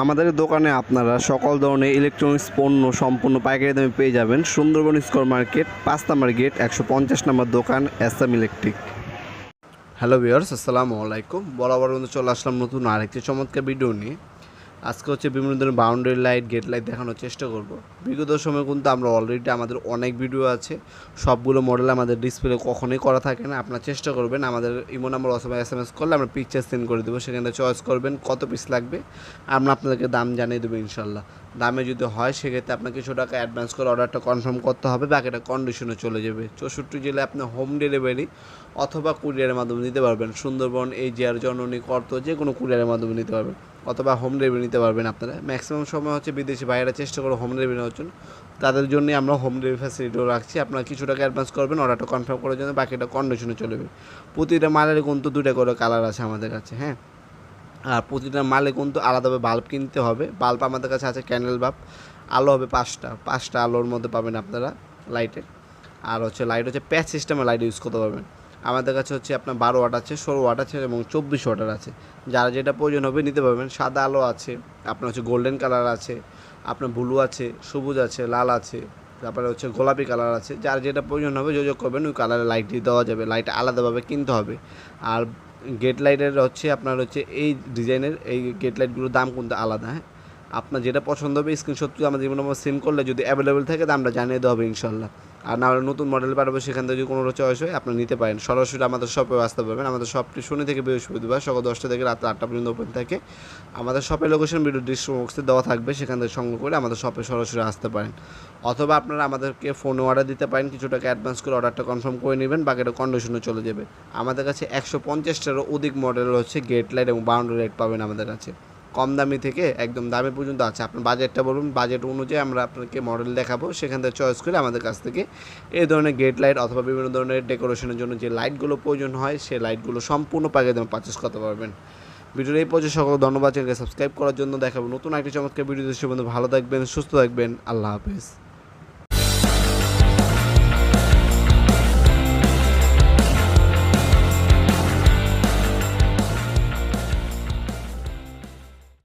আমাদের দোকানে আপনারা সকল ধরনের ইলেকট্রনিক্স পণ্য সম্পূর্ণ পাইকারি দামে পেয়ে যাবেন। সুন্দরবন স্কোয়ার মার্কেট, পাঁচ নাম্বার গেট, একশো পঞ্চাশ নাম্বার দোকান এসএম ইলেকট্রিক। হ্যালো ভিওর্স আসসালামু আলাইকুম। বরাবর চলে আসলাম নতুন আরেকটি চমৎকার ভিডিও নিয়ে। আজকে হচ্ছে বিভিন্ন ধরনের বাউন্ডারি লাইট গেট লাইট দেখানোর চেষ্টা করব। বিগত সময় কিন্তু আমরা অলরেডি আমাদের অনেক ভিডিও আছে। সবগুলো মডেল আমাদের ডিসপ্লে কখনোই করা থাকে না। আপনারা চেষ্টা করবেন আমাদের ইমো নাম্বার অথবা এস এম এস করলে আমরা পিকচার সেন্ড করে দেবো। সেখানে চয়েস করবেন কত পিস লাগবে। আমরা আপনাদেরকে দাম জানিয়ে দেবো ইনশাল্লাহ দামে যদি হয়, সেক্ষেত্রে আপনাকে কিছু টাকা অ্যাডভান্স করে অর্ডারটা কনফার্ম করতে হবে, বাকিটা কন্ডিশনে চলে যাবে। চৌষট্টি জেলায় আপনি হোম ডেলিভারি অথবা কুরিয়ারের মাধ্যমে নিতে পারবেন। সুন্দরবন এই জিয়ার জননী, কর্ত, যে কোনো কুরিয়ারের মাধ্যমে নিতে পারবেন। অথবা হোম ডেলিভারি নিতে পারবেন আপনারা। ম্যাক্সিমাম সময় হচ্ছে বিদেশি বাইরে চেষ্টা করে হোম ডেলিভারি নেওয়ার জন্য। তাদের জন্যই আমরা হোম ডেলিভারি ফ্যাসিলিটিও রাখছি। আপনারা কিছু টাকা অ্যাডভান্স করবেন অর্ডারটা কনফার্ম করার জন্য বাকিটা কন্ডিশনে চলে যাবে। প্রতিটা মালের কিন্তু দুটা করে কালার আছে আমাদের কাছে হ্যাঁ? আর প্রতিটা মালে কিন্তু আলাদাভাবে বাল্ব কিনতে হবে। বাল্ব আমাদের কাছে আছে ক্যান্ডেল বাল্ব আলো হবে পাঁচটা। পাঁচটা আলোর মধ্যে পাবেন আপনারা লাইটের আর হচ্ছে লাইট হচ্ছে প্যাচ সিস্টেমে লাইট ইউজ করতে পারবেন। আমাদের কাছে হচ্ছে আপনার বারো ওয়াট আছে, ষোলো ওয়াট আছে এবং চব্বিশ ওয়াটার আছে। যারা যেটা প্রয়োজন হবে নিতে পারবেন। সাদা আলো আছে, আপনার হচ্ছে গোল্ডেন কালার আছে, আপনার ব্লু আছে, সবুজ আছে, লাল আছে, তারপরে হচ্ছে গোলাপি কালার আছে। যার যেটা প্রয়োজন হবে যোগাযোগ করবেন, ওই কালারের লাইটটি দেওয়া যাবে। লাইট আলাদাভাবে কিনতে হবে। আর গেট লাইটের হচ্ছে আপনার হচ্ছে এই ডিজাইনের এই গেট লাইটগুলোর দাম কিন্তু আলাদা হ্যাঁ? আপনার যেটা পছন্দ হবে স্ক্রিনশট আমাদের জীবন সেন্ড করলে যদি অ্যাভেলেবেল থাকে, দামটা জানিয়ে দেওয়া হবে ইনশাল্লাহ আর না হলে নতুন মডেল পাঠাবো সেখান থেকে যদি কোনো চয়েস হয় আপনি নিতে পারেন। সরাসরি আমাদের শপে আসতে পারবেন। আমাদের শপটি শনি থেকে বৃহস্পতিবার, সকাল দশটা থেকে রাত আটটা পর্যন্ত ওপেন থাকে। আমাদের শপের লোকেশন ভিডিও ডিসক্রিপশন দেওয়া থাকবে, সেখান থেকে সংগ্রহ করে আমাদের শপে সরাসরি আসতে পারেন। অথবা আপনারা আমাদেরকে ফোনে অর্ডার দিতে পারেন, কিছু টাকা অ্যাডভান্স করে অর্ডারটা কনফার্ম করে নেবেন, বাকিটা কন্ডিশনে চলে যাবে। আমাদের কাছে একশো পঞ্চাশটারও অধিক মডেল হচ্ছে গেট লাইট এবং বাউন্ডারি লাইট পাবেন আমাদের কাছে। কম দামি থেকে একদম দামি পর্যন্ত আছে। আপনার বাজেটটা বলুন বাজেট অনুযায়ী আমরা আপনাকে মডেল দেখাবো। সেখান থেকে চয়েস করে আমাদের কাছ থেকে এই ধরনের গেট লাইট অথবা বিভিন্ন ধরনের ডেকোরেশনের জন্য যে লাইটগুলো প্রয়োজন হয়, সেই লাইটগুলো সম্পূর্ণ পাকে দামে পারচেস করতে পারবেন। ভিডিওর এই পর্যায়ে সকল ধন্যবাদ। চ্যানেলকে সাবস্ক্রাইব করার জন্য দেখাবো নতুন একটি চমৎকার ভিডিও দৃশ্য বন্ধু ভালো থাকবেন, সুস্থ থাকবেন। আল্লাহ হাফেজ।